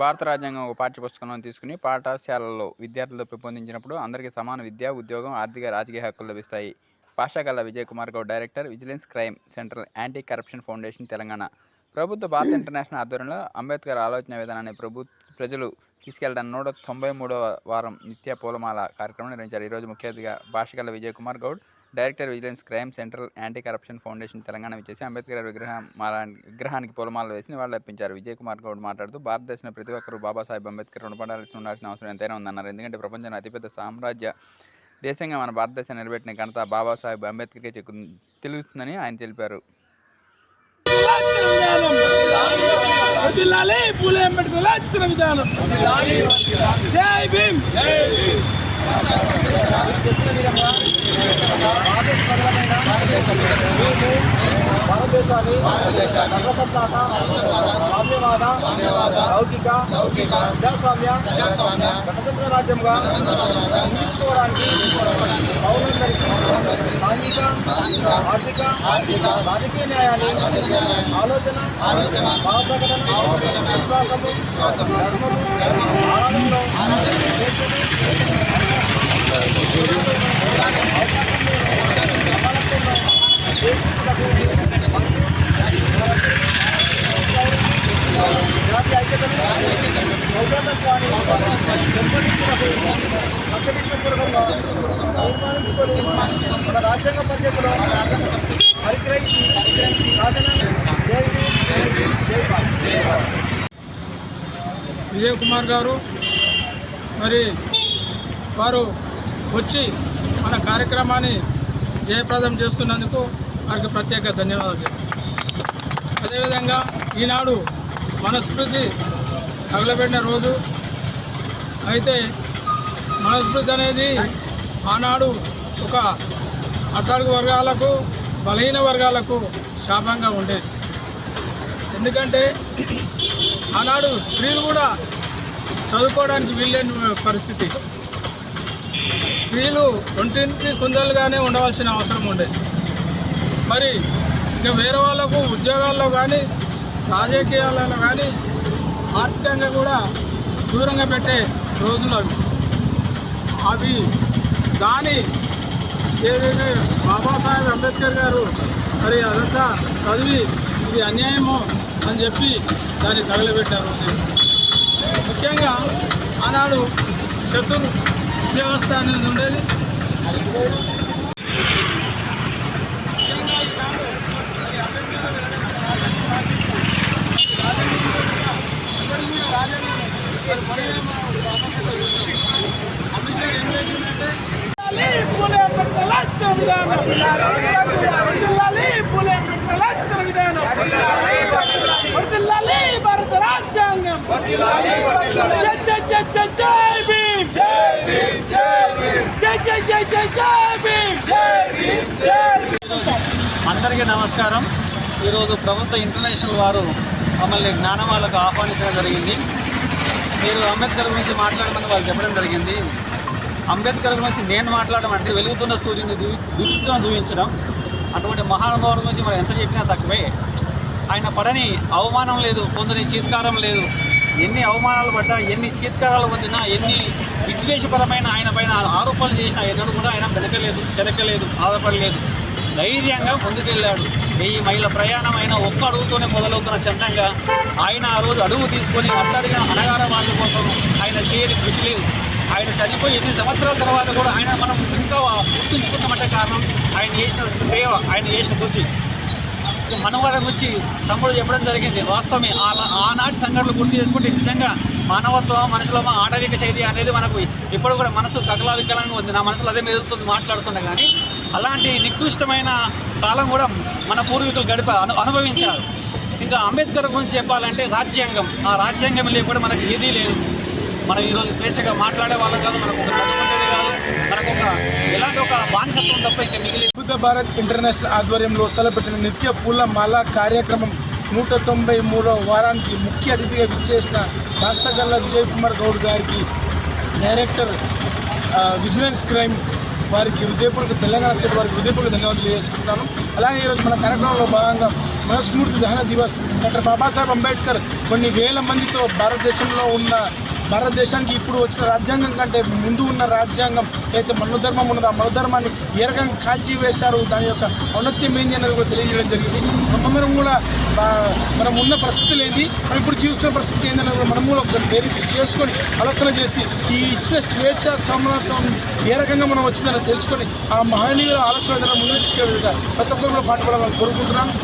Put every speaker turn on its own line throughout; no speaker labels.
భారత రాజ్యాంగం ఒక పాఠ్యపుస్తకంలో తీసుకుని పాఠశాలలో విద్యార్థులతో పెంపొందించినప్పుడు అందరికీ సమాన విద్య ఉద్యోగం ఆర్థిక రాజకీయ హక్కులు లభిస్తాయి. Pashagalla Vijay Kumar Goud director vigilance crime central anti corruption foundation Telangana. ప్రభుత్వ భారత ఇంటర్నేషనల్ ఆధ్వర్యంలో అంబేద్కర్ ఆలోచన విధానాన్ని ప్రభు ప్రజలు తీసుకెళ్ళడానికి నూట తొంభై మూడవ వారం నిత్య పూలమాల కార్యక్రమం నిర్వహించారు. ఈరోజు ముఖ్య అతిథిగా Bhashagalla Vijay Kumar Goud director vigilance crime central anti corruption foundation Telangana విచ్చేసి అంబేద్కర్ విగ్రహం విగ్రహానికి పూలమాలలు వేసి నివాళులర్పించారు. విజయ్ కుమార్ గౌడ్ మాట్లాడుతూ భారతదేశంలో ప్రతి ఒక్కరూ బాబాసాహెబ్ అంబేద్కర్ రుణపడాల్సి ఉండాల్సిన అవసరం ఎంతైనా ఉందన్నారు. ఎందుకంటే ప్రపంచంలో అతిపెద్ద సామ్రాజ్య దేశంగా మన భారతదేశం నిలబెట్టిన ఘనత బాబాసాహెబ్ అంబేద్కర్కే చెక్కు తెలుస్తుందని ఆయన తెలిపారు.
విధానం జై భీమ్
సామ్యవాద లౌకిక ప్రజాస్వామ్య గణతంత్ర రాజ్యంగా అందించుకోవడానికి పౌరులందరికీ సాంఘిక ఆర్థిక రాజకీయ న్యాయాన్ని ఆలోచన భావ ప్రకటన విశ్వాసము ధర్మము ఆరాధనలో మన రాజ్యాంగ పరిషత్తులో పరిగ్రహించి
విజయ్ కుమార్ గారు మరి వారు వచ్చి మన కార్యక్రమాన్ని జయప్రదం చేస్తున్నందుకు వారికి ప్రత్యేక ధన్యవాదాలు. అదేవిధంగా ఈనాడు మనస్మృతి తగలబెట్టిన రోజు. అయితే మనస్మృతి అనేది ఆనాడు ఒక అట్టడుగు వర్గాలకు బలహీన వర్గాలకు శాపంగా ఉండేది. ఎందుకంటే ఆనాడు స్త్రీలు కూడా చదువుకోవడానికి వీల్లేని పరిస్థితి. స్త్రీలు ఒంటింటి కుందలుగానే ఉండవలసిన అవసరం ఉండేది. మరి ఇంకా వేరే వాళ్ళకు ఉద్యోగాల్లో కానీ రాజకీయాలలో కానీ ఆర్థికంగా కూడా దూరంగా పెట్టే రోజులు అవి. అవి దాని ఏదైతే బాబాసాహెబ్ అంబేద్కర్ గారు మరి అదంతా చదివి ఇది అన్యాయము అని చెప్పి దాన్ని తగలబెట్టారు. ముఖ్యంగా ఆనాడు చతుర్ వ్యవస్థ అనేది ఉండేది పూలే అంబేద్కర్ లాంఛన విధానం వర్ధిల్లాలి పూలే అంబేద్కర్ లాంఛన విధానం వర్ధిల్లాలి భారత రాజ్యాంగం జై జై జై జై జై భీమ్ జై జై జై జై జై భీమ్
అందరికీ నమస్కారం. ఈరోజు ప్రభుత్వ ఇంటర్నేషనల్ వారు మమ్మల్ని జ్ఞానమాలకు ఆహ్వానించడం జరిగింది. మీరు అంబేద్కర్ గురించి మాట్లాడమని వాళ్ళు చెప్పడం జరిగింది. అంబేద్కర్ గురించి నేను మాట్లాడడం అంటే వెలుగుతున్న సూర్యుని దుఃఖం చూపించడం అటువంటి మహానుభావుల గురించి మనం ఎంత చెప్పినా తక్కువే. ఆయన పడని అవమానం లేదు పొందని చీత్కారం లేదు. ఎన్ని అవమానాలు పడ్డా ఎన్ని చీత్కారాలు పొందినా ఎన్ని విద్వేషపరమైన ఆయన పైన ఆరోపణలు చేసినా ఎన్నడూ కూడా ఆయన వెనకలేదు చెరకలేదు బాధపడలేదు. ధైర్యంగా ముందుకెళ్ళాడు. వెయ్యి మైళ్ళ ప్రయాణం అయిన ఒక్క అడుగుతోనే మొదలవుతున్న చందంగా ఆయన ఆ రోజు అడుగు తీసుకొని అట్టడిగిన అనగార వాళ్ళ కోసం ఆయన చేయని కృషి లేదు. ఆయన చనిపోయి ఎన్ని సంవత్సరాల తర్వాత కూడా ఆయన మనం ఇంకా గుర్తుంచుకున్నామంటే కారణం ఆయన చేసిన సేవ ఆయన చేసిన కృషి. మనవరం వచ్చి తమ్ముడు చెప్పడం జరిగింది. వాస్తవమే ఆ- ఆనాటి సంఘటనలు గుర్తు చేసుకుంటే నిజంగా మానవత్వం మనుషులమా ఆటవిక చైతన్యం అనేది మనకు ఇప్పుడు కూడా మనసు కకలా వికలంగా ఉంది. నా మనసులో అదే మెదులుతుంది మాట్లాడుతున్నా కానీ అలాంటి నికృష్టమైన కాలం కూడా మన పూర్వీకులు గడిప అను అనుభవించారు. ఇంకా అంబేద్కర్ గురించి చెప్పాలంటే రాజ్యాంగం. ఆ రాజ్యాంగం లేకుండా మనకి ఏదీ లేదు. మనం ఈరోజు స్వేచ్ఛగా మాట్లాడే వాళ్ళం కాదు మనకు ఒక కాదు. మనకు ఒక ఎలాంటి ఒక బానిసత్వం తప్ప ఇంకా మిగిలి
అద్భుత భారత్ ఇంటర్నేషనల్ ఆధ్వర్యంలో తలపెట్టిన నిత్య పూల మాల కార్యక్రమం నూట తొంభై మూడవ వారానికి ముఖ్య అతిథిగా విచ్చేసిన రాష్ట్రగల్ల విజయ్ కుమార్ గౌడ్ గారికి డైరెక్టర్ విజిలెన్స్ క్రైమ్
వారికి హృదయపూర్వక తెలంగాణ స్టేట్ వారికి హృదయపూర్వక ధన్యవాదాలు తెలియజేసుకుంటున్నాను. అలాగే ఈరోజు మన కార్యక్రమంలో భాగంగా మనస్మూర్తి దహన దివస్. డాక్టర్ బాబాసాహెబ్ అంబేద్కర్ కొన్ని వేల మందితో భారతదేశంలో ఉన్న భారతదేశానికి ఇప్పుడు వచ్చిన రాజ్యాంగం కంటే ముందు ఉన్న రాజ్యాంగం అయితే మనోధర్మం ఉన్నదో ఆ మనోధర్మాన్ని ఏ రకంగా కాల్చి వేశారు దాని యొక్క ఔన్నత్యం ఏంది అనేది కూడా తెలియజేయడం జరిగింది. మనం కూడా మనం ఉన్న పరిస్థితులు ఏంది మనం ఇప్పుడు జీవిస్తున్న పరిస్థితి ఏందనేది కూడా మనం కూడా ఒకసారి వేరే చేసుకొని ఆలోచన చేసి ఈ ఇచ్చిన స్వేచ్ఛ సమానత్వం ఏ రకంగా మనం వచ్చిందని తెలుసుకొని ఆ మహనీయుల ఆలోచన ముందు ముందుకు తీసుకెళ్ళగా ప్రతి ఒక్కరు కూడా పాటుపడాలని కోరుకుంటున్నాను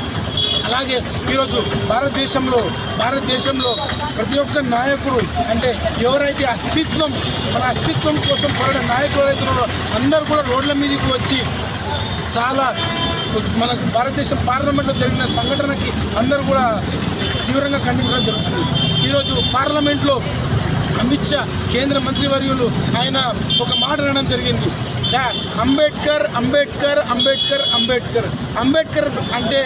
అలాగే ఈరోజు భారతదేశంలో భారతదేశంలో ప్రతి ఒక్క నాయకుడు అంటే ఎవరైతే అస్తిత్వం మన అస్తిత్వం కోసం పోరాడే నాయకులు ఎవరైతే అందరూ కూడా రోడ్ల మీదకి వచ్చి చాలా మనకు భారతదేశం పార్లమెంట్లో జరిగిన సంఘటనకి అందరూ కూడా తీవ్రంగా ఖండించడం జరుగుతుంది. ఈరోజు పార్లమెంట్లో అమిత్ షా కేంద్ర మంత్రివర్యులు ఆయన ఒక మాట అనడం జరిగింది. అంబేద్కర్ అంబేద్కర్ అంబేద్కర్ అంబేద్కర్. అంబేద్కర్ అంటే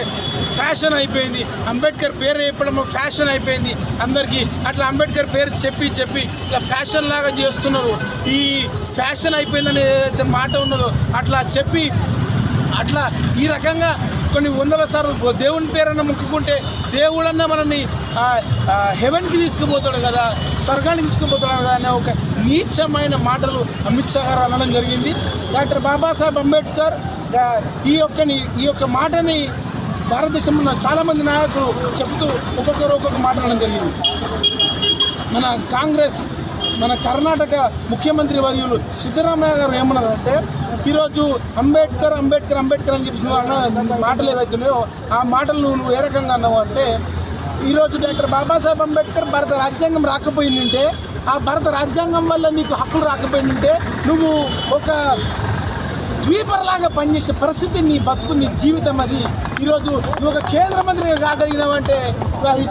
ఫ్యాషన్ అయిపోయింది. అంబేద్కర్ పేరు చెప్పడం ఫ్యాషన్ అయిపోయింది. అందరికీ అట్లా అంబేద్కర్ పేరు చెప్పి చెప్పి ఇట్లా ఫ్యాషన్ లాగా చేస్తున్నారు. ఈ ఫ్యాషన్ అయిపోయిందని ఏదైతే మాట ఉన్నదో అట్లా చెప్పి అట్లా ఈ రకంగా కొన్ని వందల సార్లు దేవుని పేరన్న ముక్కుకుంటే దేవుడన్నా మనల్ని హెవెన్కి తీసుకుపోతాడు కదా స్వర్గానికి తీసుకుపోతాడు కదా అనే ఒక నీచమైన మాటలు అమిత్ షా గారు అనడం జరిగింది. డాక్టర్ బాబాసాహెబ్ అంబేద్కర్ ఈ యొక్క ఈ యొక్క మాటని భారతదేశంలో ఉన్న చాలామంది నాయకులు చెబుతూ ఒక్కొక్కరు ఒక్కొక్క మాట్లాడడం జరిగింది. మన కాంగ్రెస్ మన కర్ణాటక ముఖ్యమంత్రి వర్యులు సిద్ధరామయ్య గారు ఏమన్నారంటే ఈరోజు అంబేద్కర్ అంబేద్కర్ అంబేద్కర్ అని చెప్పి నువ్వు అన్న మాటలు ఏవైతున్నాయో ఆ మాటలు నువ్వు నువ్వు ఏ రకంగా అన్నావు అంటే ఈరోజు డాక్టర్ బాబాసాహెబ్ అంబేద్కర్ భారత రాజ్యాంగం రాకపోయిందంటే ఆ భారత రాజ్యాంగం వల్ల నీకు హక్కులు రాకపోయింటే నువ్వు ఒక స్వీపర్ లాగా పనిచేసే పరిస్థితి నీ బతుకు నీ జీవితం అది. ఈరోజు నువ్వు ఒక కేంద్ర మంత్రి కాగలిగినావంటే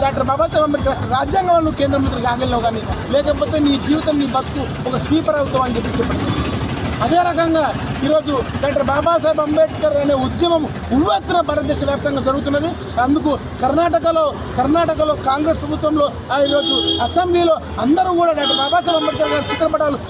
డాక్టర్ బాబాసాహెబ్ అంబేద్కర్ రాష్ట్ర రాజ్యాంగం వల్ల నువ్వు కేంద్ర మంత్రి కాగలిగినావు కానీ లేకపోతే నీ జీవితం నీ బతుకు ఒక స్వీపర్ అవుతావు అని చెప్పి చెప్పండి. అదే రకంగా ఈరోజు డాక్టర్ బాబాసాహెబ్ అంబేద్కర్ అనే ఉద్యమం ఉవ్వెత్తున భారతదేశ వ్యాప్తంగా జరుగుతున్నది. అందుకు కర్ణాటకలో కర్ణాటకలో కాంగ్రెస్ ప్రభుత్వంలో ఆ ఈరోజు అసెంబ్లీలో అందరూ కూడా డాక్టర్ బాబాసాహెబ్ అంబేద్కర్ గారి చిత్రపటాలు